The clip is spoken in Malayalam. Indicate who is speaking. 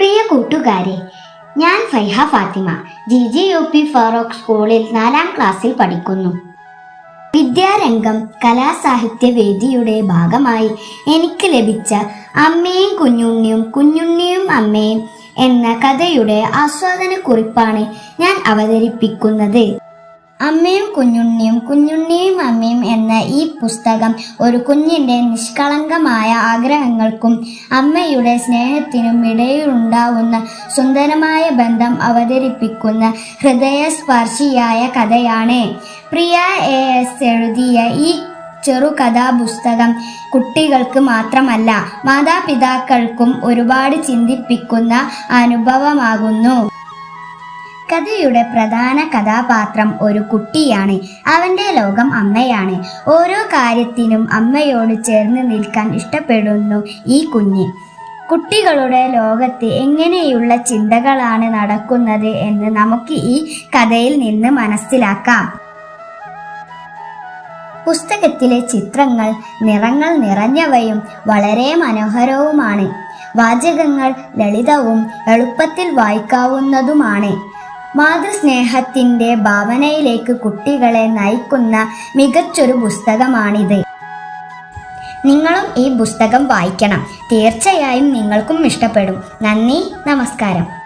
Speaker 1: പ്രിയ കൂട്ടുകാരെ ഞാൻ Faiha Fathima G G U P Farook സ്കൂളിൽ നാലാം ക്ലാസ്സിൽ പഠിക്കുന്നു. വിദ്യാരംഗം കലാസാഹിത്യ വേദിയുടെ ഭാഗമായി എനിക്ക് ലഭിച്ച അമ്മയും കുഞ്ഞുണ്ണിയും കുഞ്ഞുണ്ണിയും അമ്മയും എന്ന കഥയുടെ ആസ്വാദന കുറിപ്പാണ് ഞാൻ അവതരിപ്പിക്കുന്നത്. അമ്മയും കുഞ്ഞുണ്ണിയും കുഞ്ഞുണ്ണിയും അമ്മയും എന്ന ഈ പുസ്തകം ഒരു കുഞ്ഞിന്റെ നിഷ്കളങ്കമായ ആഗ്രഹങ്ങൾക്കും അമ്മയുടെ സ്നേഹത്തിനും ഇടയിലുണ്ടാവുന്ന സുന്ദരമായ ബന്ധം അവതരിപ്പിക്കുന്ന ഹൃദയസ്പർശിയായ കഥയാണ്. പ്രിയ എ എസ് എഴുതിയ ഈ ചെറുകഥാപുസ്തകം കുട്ടികൾക്ക് മാത്രമല്ല മാതാപിതാക്കൾക്കും ഒരുപാട് ചിന്തിപ്പിക്കുന്ന അനുഭവമാകുന്നു. കഥയുടെ പ്രധാന കഥാപാത്രം ഒരു കുട്ടിയാണ്. അവന്റെ ലോകം അമ്മയാണ്. ഓരോ കാര്യത്തിനും അമ്മയോട് ചേർന്ന് നിൽക്കാൻ ഇഷ്ടപ്പെടുന്നു ഈ കുഞ്ഞ്. കുട്ടികളുടെ ലോകത്ത് എങ്ങനെയുള്ള ചിന്തകളാണ് നടക്കുന്നത് എന്ന് നമുക്ക് ഈ കഥയിൽ നിന്ന് മനസ്സിലാക്കാം. പുസ്തകത്തിലെ ചിത്രങ്ങൾ നിറങ്ങൾ നിറഞ്ഞവയും വളരെ മനോഹരവുമാണ്. വാചകങ്ങൾ ലളിതവും എളുപ്പത്തിൽ വായിക്കാവുന്നതുമാണ്. മാതൃസ്നേഹത്തിന്റെ ഭാവനയിലേക്ക് കുട്ടികളെ നയിക്കുന്ന മികച്ചൊരു പുസ്തകമാണിത്. നിങ്ങളും ഈ പുസ്തകം വായിക്കണം. തീർച്ചയായും നിങ്ങൾക്കും ഇഷ്ടപ്പെടും. നന്ദി നമസ്കാരം.